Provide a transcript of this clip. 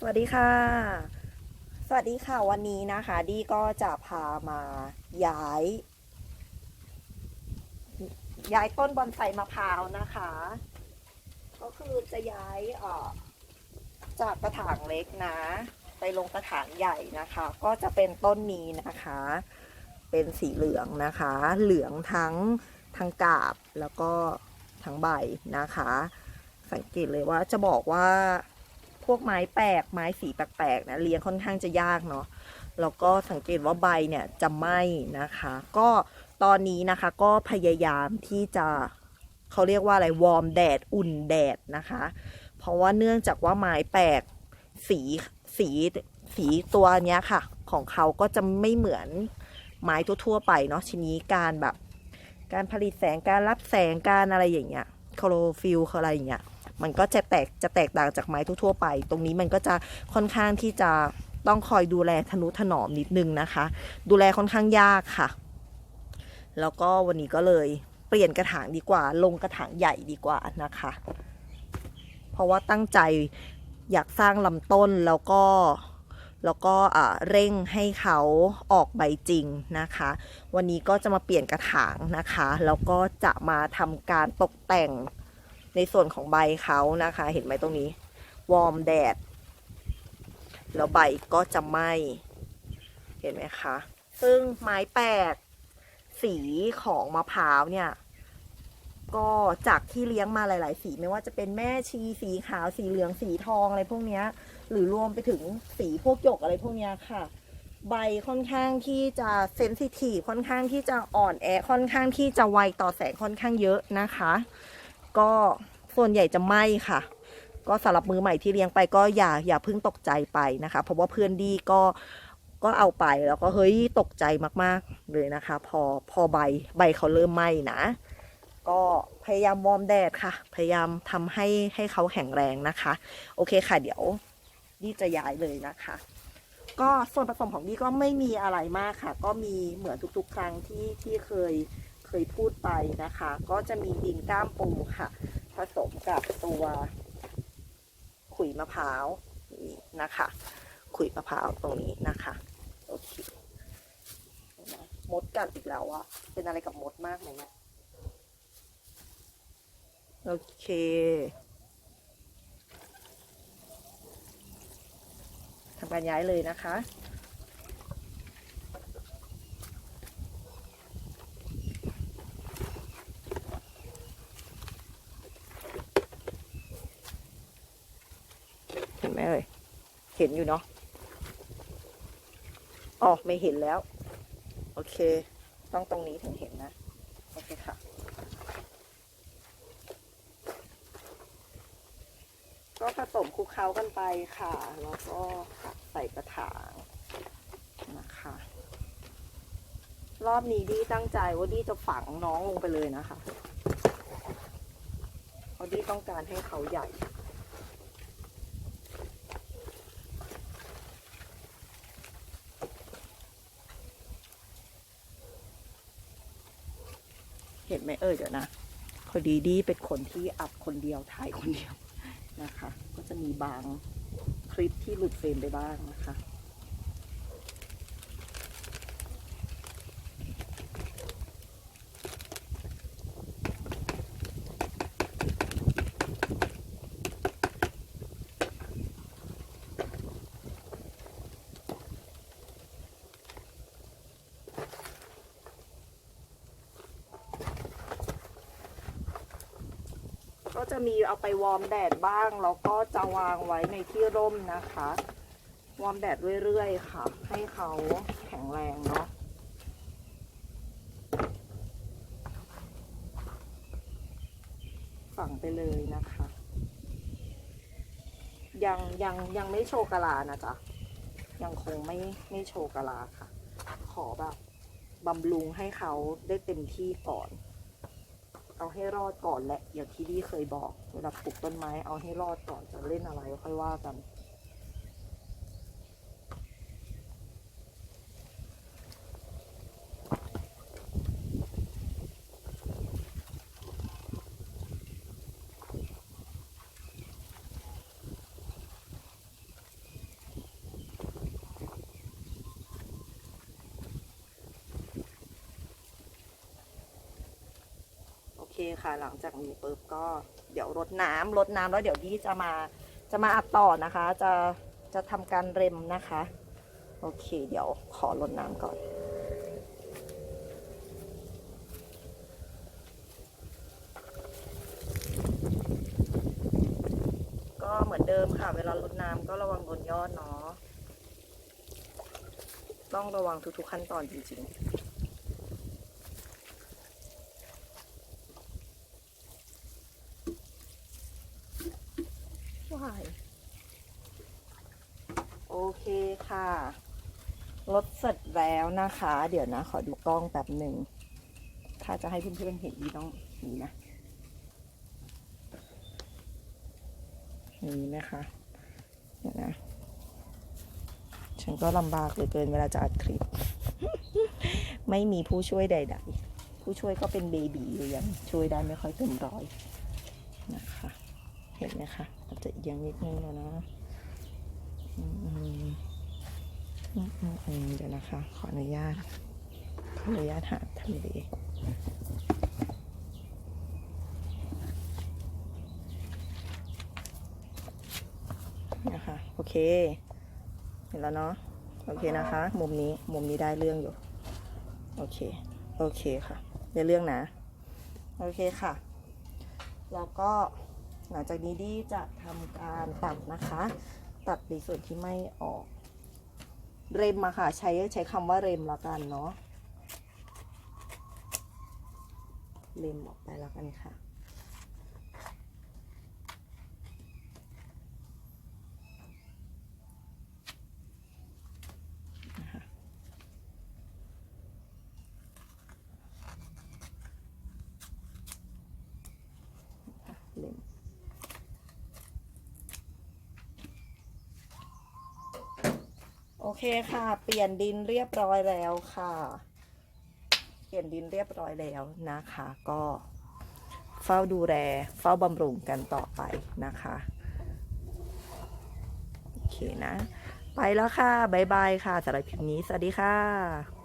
สวัสดีค่ะ สวัสดีค่ะวันนี้นะคะ ดีก็จะพามาย้าย ย้ายต้นบอนไซมะพร้าวนะคะ ก็คือจะย้ายเอ่อจากกระถางเล็กนะ ไปลงกระถางใหญ่นะคะ ก็จะเป็นต้นนี้นะคะ เป็นสีเหลืองนะคะ เหลืองทั้งทั้งกาบแล้วก็ทั้งใบนะคะ สังเกตเลยว่าจะบอกว่า พวกไม้แปลกไม้สีแปลกๆนะเลี้ยงค่อนข้างจะยากเนาะแล้วก็สังเกตว่าใบเนี่ยจะไหม้นะคะ ก็ตอนนี้นะคะก็พยายามที่จะเขาเรียกว่าอะไรวอร์มแดดอุ่นแดดนะคะ เพราะว่าเนื่องจากว่าไม้แปลกสีสีสีตัวเนี้ยค่ะ ของเขาก็จะไม่เหมือนไม้ทั่วๆไปเนาะทีนี้การแบบ การผลิตแสงการรับแสงการอะไรอย่างเงี้ยคลอโรฟิลอะไรอย่างเงี้ย มันก็จะแตกจะแตกต่างจากไม้ทั่วๆไป ตรงนี้มันก็จะค่อนข้างที่จะต้องคอยดูแลทนุถนอมนิดนึงนะคะ ดูแลค่อนข้างยากค่ะ แล้วก็วันนี้ก็เลยเปลี่ยนกระถางดีกว่า ลงกระถางใหญ่ดีกว่านะคะ เพราะว่าตั้งใจอยากสร้างลำต้นแล้วก็แล้วก็อ่าเร่งให้เขาออกใบจริงนะคะ วันนี้ก็จะมาเปลี่ยนกระถางนะคะ แล้วก็จะมาทำการตกแต่ง ในส่วนของใบเขานะคะ เห็นไหมตรงนี้ วอร์มแดด แล้วใบก็จะไหมเห็นไหมคะ ซึ่งไม้แปลกสีของมะพร้าวเนี่ย ก็จากที่เลี้ยงมาหลาย ๆ สีไม่ว่าจะเป็นแม่ชีสีขาวสีเหลืองสีทองอะไรพวกนี้หรือรวมไปถึงสีพวกหยกอะไรพวกนี้ค่ะ ใบค่อนข้างที่จะเซนซิทีฟค่อนข้างที่จะอ่อนแอค่อนข้างที่จะไวต่อแสงค่อนข้างเยอะนะคะ ก็ส่วนใหญ่จะไหม้ค่ะ ก็สำหรับมือใหม่ที่เลี้ยงไปก็อย่าอย่าเพิ่งตกใจไปนะคะ เพราะว่าเพื่อนดีก็ก็เอาไปแล้วก็เฮ้ยตกใจมากๆเลยนะคะ พอพอใบใบเขาเริ่มไหม้นะ ก็พยายามวอร์มแดดค่ะ พยายามทำให้ให้เขาแข็งแรงนะคะ โอเคค่ะ เดี๋ยวดีจะย้ายเลยนะคะ ก็ส่วนผสมของดีก็ไม่มีอะไรมากค่ะ ก็มีเหมือนทุกๆ ครั้งที่ที่เคย เคยพูดไปนะคะ ก็จะมีดินก้ามปูค่ะ ผสมกับตัวขุยมะพร้าวนี่นะคะ ขุยมะพร้าวตรงนี้นะคะโอเคมมดกัดอีกแล้วอะเป็นอะไรกับมดมากไหมเนี่ยโอเคทำการย้ายเลยนะคะ เห็นไหมเอ่ย เห็นอยู่เนาะอ๋อไม่เห็นแล้ว โอเค ต้องตรงนี้ถึงเห็นนะ โอเคค่ะ ก็ผสมคลุกเคล้ากันไปค่ะ แล้วก็ใส่กระถางนะคะ รอบนี้ดีตั้งใจว่าดีจะฝังน้องลงไปเลยนะคะเพราะดีต้องการให้เขาใหญ่ เห็นไหมเออเดี๋ยวนะพอดีดีเป็นคนที่อัดคนเดียวถ่ายคนเดียวนะคะ ก็จะมีบางคลิปที่หลุดเฟรมไปบ้างนะคะ จะมีเอาไปวอร์มแดดบ้าง แล้วก็จะวางไว้ในที่ร่มนะคะ วอร์มแดดเรื่อยๆค่ะ ให้เขาแข็งแรงเนาะฝังไปเลยนะคะ ยังยังยังไม่โชกะลานะจ๊ะ ยังคงไม่ไม่โชกะลาค่ะ ขอแบบบำรุงให้เขาได้เต็มที่ก่อน เอาให้รอดก่อนแหละอย่างที่พี่เคยบอกเวลาปลูกต้นไม้เอาให้รอดก่อนจะเล่นอะไรค่อยว่ากันน คค่ะ หลังจากนี้ปุ๊บก็เดี๋ยวรดน้ำรดน้ำแล้วเดี๋ยวดีจะมาจะมาอัดต่อนะคะ จะจะทำการเร็มนะคะ โอเค เดี๋ยวขอรดน้ำก่อนก็เหมือนเดิมค่ะ เวลารดน้ำก็ระวังโดนยอดเนาะต้องระวังทุกๆขั้นตอนจริงๆ ว้าย โอเคค่ะ รถเสร็จแล้วนะคะ เดี๋ยวนะ ขอดูกล้องแป๊บหนึ่ง ถ้าจะให้เพื่อนๆเห็นดีต้องนี่นะ นี้นะคะเดี๋ยวนะ ฉันก็ลำบากเหลือเกินเวลาจะอัดคลิป ไม่มีผู้ช่วยใด ๆ ผู้ช่วยก็เป็นเบบีอยู่ยังช่วยได้ไม่ค่อยเต็มร้อยนะคะ เห็นไหมคะอาจจะเอียงนิดนึงแล้วนะอืมอืมอืมเดี๋ยวนะคะ ขออนุญาต ขออนุญาตหาทำเลนะคะ โอเค เห็นแล้วเนาะ โอเคนะคะ มุมนี้ มุมนี้ได้เรื่องอยู่ โอเค โอเคค่ะได้เรื่องนะ โอเคค่ะ แล้วก็ หลังจากนี้ดีจะทำการตัดนะคะ ตัดในส่วนที่ไม่ออก เรมมาค่ะ ใช้ใช้คำว่าเรมละกันเนาะเรมออกไปแล้วกันค่ะ อเคค่ะ เปลี่ยนดินเรียบร้อยแล้วค่ะ เปลี่ยนดินเรียบร้อยแล้วนะคะ ก็เฝ้าดูแลเฝ้าบำรุงกันต่อไปนะคะโอเคนะ ไปแล้วค่ะ บ๊ายบายค่ะสำหรับคลิปนี้ สวัสดีค่ะ